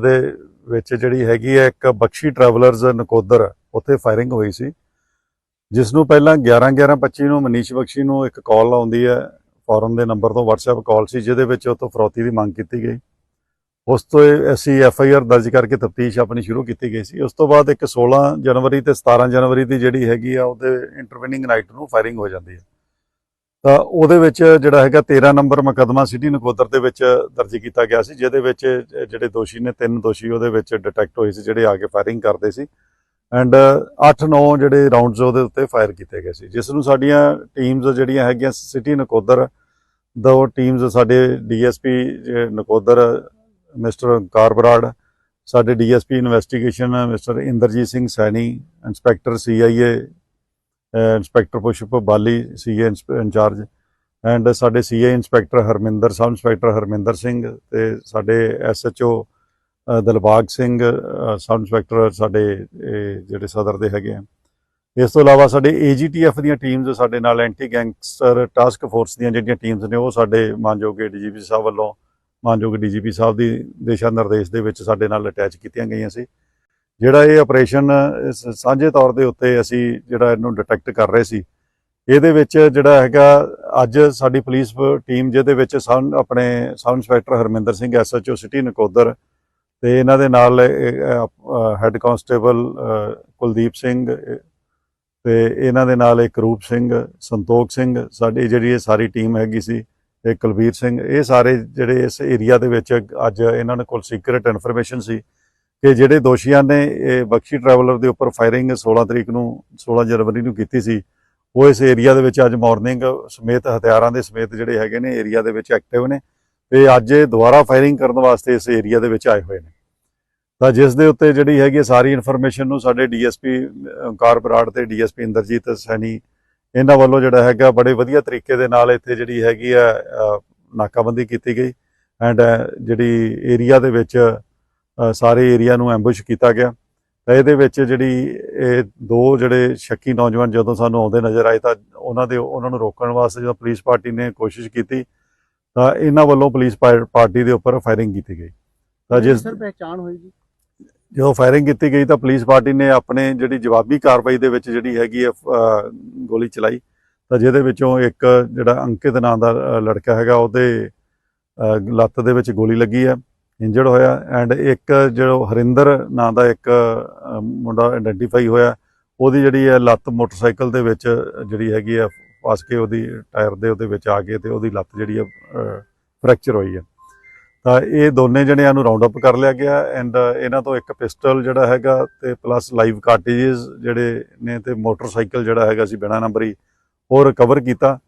ਦੇ ਵਿੱਚ ਜਿਹੜੀ ਹੈਗੀ ਹੈ ਇੱਕ ਬਖਸ਼ੀ ਟਰੈਵਲਰਸ ਨਕੋਦਰ, ਉੱਥੇ ਫਾਇਰਿੰਗ ਹੋਈ ਸੀ। ਜਿਸ ਨੂੰ ਪਹਿਲਾਂ 11 11 25 ਨੂੰ ਮਨੀਸ਼ ਬਖਸ਼ੀ ਨੂੰ ਇੱਕ ਕਾਲ ਆਉਂਦੀ ਹੈ ਫੋਰਨ ਦੇ ਨੰਬਰ ਤੋਂ WhatsApp ਕਾਲ ਸੀ, ਜਿਹਦੇ ਵਿੱਚ ਉਹ ਤੋਂ ਫਰੌਤੀ ਦੀ ਮੰਗ ਕੀਤੀ ਗਈ। ਉਸ ਤੋਂ ਅਸੀਂ ਐਫ ਆਈ ਆਰ ਦਰਜ ਕਰਕੇ ਤਫਤੀਸ਼ ਆਪਣੀ ਸ਼ੁਰੂ ਕੀਤੀ ਗਈ ਸੀ। ਉਸ ਤੋਂ ਬਾਅਦ ਇੱਕ 16 ਜਨਵਰੀ ਤੇ 17 ਜਨਵਰੀ ਦੀ ਜਿਹੜੀ ਹੈਗੀ ਆ, ਉਹਦੇ ਇੰਟਰਵਿਨਿੰਗ ਨਾਈਟ ਨੂੰ ਫਾਇਰਿੰਗ ਹੋ ਜਾਂਦੀ ਹੈ। ਤਾਂ ਉਹਦੇ ਵਿੱਚ ਜਿਹੜਾ ਹੈਗਾ 13 ਨੰਬਰ ਮੁਕੱਦਮਾ ਸਿਟੀ ਨਕੋਦਰ ਦੇ ਵਿੱਚ ਦਰਜ ਕੀਤਾ ਗਿਆ ਸੀ, ਜਿਹਦੇ ਵਿੱਚ ਜਿਹੜੇ ਦੋਸ਼ੀ ਨੇ, ਤਿੰਨ ਦੋਸ਼ੀ ਉਹਦੇ ਵਿੱਚ ਡਿਟੈਕਟ ਹੋਏ ਸੀ, ਜਿਹੜੇ ਆ ਕੇ ਫਾਇਰਿੰਗ ਕਰਦੇ ਸੀ ਐਂਡ 8-9 ਜਿਹੜੇ ਰਾਉਂਡਸ ਉਹਦੇ ਉੱਤੇ ਫਾਇਰ ਕੀਤੇ ਗਏ ਸੀ। ਜਿਸ ਨੂੰ ਸਾਡੀਆਂ ਟੀਮਸ ਜਿਹੜੀਆਂ ਹੈਗੀਆਂ ਸਿਟੀ ਨਕੋਦਰ ਦੋ ਟੀਮਸ ਸਾਡੇ ਡੀਐਸਪੀ ਨਕੋਦਰ, ਮਿਸਟਰ ਕਾਰਬਰਾੜ ਸਾਡੇ DSP investigation mister Inderjit Singh Saini, inspector CIA inspector Pushp Bali, CA incharge and ਸਾਡੇ CA inspector Harminder sub inspector Harminder Singh ਤੇ ਸਾਡੇ SHO Dilbagh Singh sub inspector ਸਾਡੇ ਜਿਹੜੇ ਸਦਰ ਦੇ ਹੈਗੇ ਆ। ਇਸ ਤੋਂ ਇਲਾਵਾ ਸਾਡੇ ਏਜੀਟੀਐਫ ਦੀਆਂ ਟੀਮਸ ਸਾਡੇ ਨਾਲ ਐਂਟੀ ਗੈਂਗਸਟਰ ਟਾਸਕ ਫੋਰਸ ਦੀਆਂ ਜਿਹੜੀਆਂ ਟੀਮਸ ਨੇ, ਉਹ ਸਾਡੇ ਮਾਨਯੋਗ ਡੀਜੀਪੀ ਸਾਹਿਬ ਵੱਲੋਂ, ਮਾਨਯੋਗ ਡੀਜੀਪੀ ਸਾਹਿਬ ਦੀ ਦਿਸ਼ਾ ਨਿਰਦੇਸ਼ ਦੇ ਵਿੱਚ ਸਾਡੇ ਨਾਲ ਅਟੈਚ ਕੀਤੀਆਂ ਗਈਆਂ ਸੀ। ਜਿਹੜਾ ਇਹ ਆਪਰੇਸ਼ਨ ਸਾਂਝੇ ਤੌਰ ਦੇ ਉੱਤੇ ਅਸੀਂ ਜਿਹੜਾ ਇਹਨੂੰ ਡਿਟੈਕਟ ਕਰ ਰਹੇ ਸੀ। ਇਹਦੇ ਵਿੱਚ ਜਿਹੜਾ ਹੈਗਾ ਅੱਜ ਸਾਡੀ ਪੁਲਿਸ ਟੀਮ ਜਿਹਦੇ ਵਿੱਚ ਸਬ ਆਪਣੇ sub inspector Harminder Singh SHO city Nakodar ਤੇ ਇਹਨਾਂ ਦੇ ਨਾਲ ਹੈੱਡ ਕਾਂਸਟੇਬਲ ਕੁਲਦੀਪ ਸਿੰਘ ਅਹ, ਤੇ ਇਹਨਾਂ ਦੇ ਨਾਲ ਇੱਕ ਰੂਪ ਸਿੰਘ ਸੰਤੋਖ ਸਿੰਘ ਸਾਡੀ ਜਿਹੜੀ ਇਹ ਸਾਰੀ ਟੀਮ ਹੈਗੀ ਸੀ ਇਹ ਕੁਲਬੀਰ ਸਿੰਘ ਇਹ ਸਾਰੇ ਜਿਹੜੇ ਇਸ ਏਰੀਆ ਦੇ ਵਿੱਚ ਅੱਜ ਇਹਨਾਂ ਦੇ ਕੋਲ ਸੀਕ੍ਰੀਟ ਇਨਫੋਰਮੇਸ਼ਨ ਸੀ। ਕਿ ਜਿਹੜੇ ਦੋਸ਼ੀਆਂ ਨੇ ਇਹ ਬਖਸ਼ੀ ਟਰੈਵਲਰ ਦੇ ਉੱਪਰ ਫਾਇਰਿੰਗ 16 ਤਰੀਕ ਨੂੰ 16 ਜਨਵਰੀ ਨੂੰ ਕੀਤੀ ਸੀ, ਉਹ ਇਸ ਏਰੀਆ ਦੇ ਵਿੱਚ ਅੱਜ ਮਾਰਨਿੰਗ ਸਮੇਤ ਹਥਿਆਰਾਂ ਦੇ ਸਮੇਤ ਜਿਹੜੇ ਹੈਗੇ ਨੇ ਏਰੀਆ ਦੇ ਵਿੱਚ ਐਕਟਿਵ ਨੇ ਤੇ ਅੱਜ ਇਹ ਦੁਬਾਰਾ ਫਾਇਰਿੰਗ ਕਰਨ ਵਾਸਤੇ ਇਸ ਏਰੀਆ ਦੇ ਵਿੱਚ ਆਏ ਹੋਏ ਨੇ। ਤਾਂ ਜਿਸ ਦੇ ਉੱਤੇ ਜਿਹੜੀ ਹੈਗੀ ਸਾਰੀ ਇਨਫੋਰਮੇਸ਼ਨ ਨੂੰ ਸਾਡੇ ਡੀਐਸਪੀ ਓਂਕਾਰ ਬਰਾੜ ਤੇ ਡੀਐਸਪੀ ਇੰਦਰਜੀਤ ਸੈਣੀ, ਇਹਨਾਂ ਵੱਲੋਂ ਜਿਹੜਾ ਹੈਗਾ ਬੜੇ ਵਧੀਆ ਤਰੀਕੇ ਦੇ ਨਾਲ ਇੱਥੇ ਜਿਹੜੀ ਹੈਗੀ ਆ ਨਾਕਾਬੰਦੀ ਕੀਤੀ ਗਈ। ਐਂਡ ਜਿਹੜੀ ਏਰੀਆ ਦੇ ਵਿੱਚ ਸਾਰੇ ਏਰੀਆ ਨੂੰ ਐਂਬੁਸ਼ ਕੀਤਾ ਗਿਆ। ਤਾਂ ਇਹਦੇ ਵਿੱਚ ਜਿਹੜੀ ਇਹ ਦੋ ਜਿਹੜੇ ਸ਼ੱਕੀ ਨੌਜਵਾਨ ਜਦੋਂ ਸਾਨੂੰ ਆਉਂਦੇ ਨਜ਼ਰ ਆਏ ਤਾਂ ਉਹਨਾਂ ਦੇ ਉਹਨਾਂ ਨੂੰ ਰੋਕਣ ਵਾਸਤੇ ਜਦੋਂ ਪੁਲਿਸ ਪਾਰਟੀ ਨੇ ਕੋਸ਼ਿਸ਼ ਕੀਤੀ ਤਾਂ ਇਹਨਾਂ ਵੱਲੋਂ ਪੁਲਿਸ ਪਾਰਟੀ ਦੇ ਉੱਪਰ ਫਾਇਰਿੰਗ ਕੀਤੀ ਗਈ। ਤਾਂ ਜਿਸ ਸਰ ਪਹਿਚਾਣ ਹੋਈ ਜੀ? ਜਦੋਂ ਫਾਇਰਿੰਗ ਕੀਤੀ ਗਈ ਤਾਂ ਪੁਲਿਸ ਪਾਰਟੀ ਨੇ ਆਪਣੇ ਜਿਹੜੀ ਜਵਾਬੀ ਕਾਰਵਾਈ ਦੇ ਵਿੱਚ ਜਿਹੜੀ ਹੈਗੀ ਹੈ ਗੋਲੀ ਚਲਾਈ। ਤਾਂ ਜਿਹਦੇ ਵਿੱਚੋਂ ਇੱਕ ਜਿਹੜਾ ਅੰਕਿਤ ਨਾਂ ਦਾ ਲੜਕਾ ਹੈਗਾ ਉਹਦੇ ਲੱਤ ਦੇ ਵਿੱਚ ਗੋਲੀ ਲੱਗੀ ਹੈ। ਇੰਜਰਡ ਹੋਇਆ ਐਂਡ ਇੱਕ ਜਿਹੜਾ ਹਰਿੰਦਰ ਨਾਂ ਦਾ ਇੱਕ ਮੁੰਡਾ ਆਇਡੈਂਟੀਫਾਈ ਹੋਇਆ, ਉਹਦੀ ਜਿਹੜੀ ਹੈ ਲੱਤ ਮੋਟਰਸਾਈਕਲ ਦੇ ਵਿੱਚ, ਜਿਹੜੀ ਹੈਗੀ ਹੈ, ਫਸ ਕੇ ਉਹਦੀ ਟਾਇਰ ਦੇ ਉਹਦੇ ਵਿੱਚ ਆ ਕੇ ਤੇ ਉਹਦੀ ਲੱਤ ਜਿਹੜੀ ਹੈ ਫ੍ਰੈਕਚਰ ਹੋਈ ਹੈ। ਤਾਂ ਇਹ ਦੋਨੇ ਜਣਿਆਂ ਨੂੰ ਰਾਉਂਡ ਅਪ ਕਰ ਲਿਆ ਗਿਆ ਐਂਡ ਇਹਨਾਂ ਤੋਂ ਇੱਕ ਪਿਸਟਲ ਜਿਹੜਾ ਹੈਗਾ ਤੇ ਪਲੱਸ ਲਾਈਵ ਕਾਰਟੇਜਸ ਜਿਹੜੇ ਨੇ ਤੇ ਮੋਟਰਸਾਈਕਲ ਜਿਹੜਾ ਹੈਗਾ ਸੀ ਬਿਨਾ ਨੰਬਰੀ ਉਹ ਰਿਕਵਰ ਕੀਤਾ।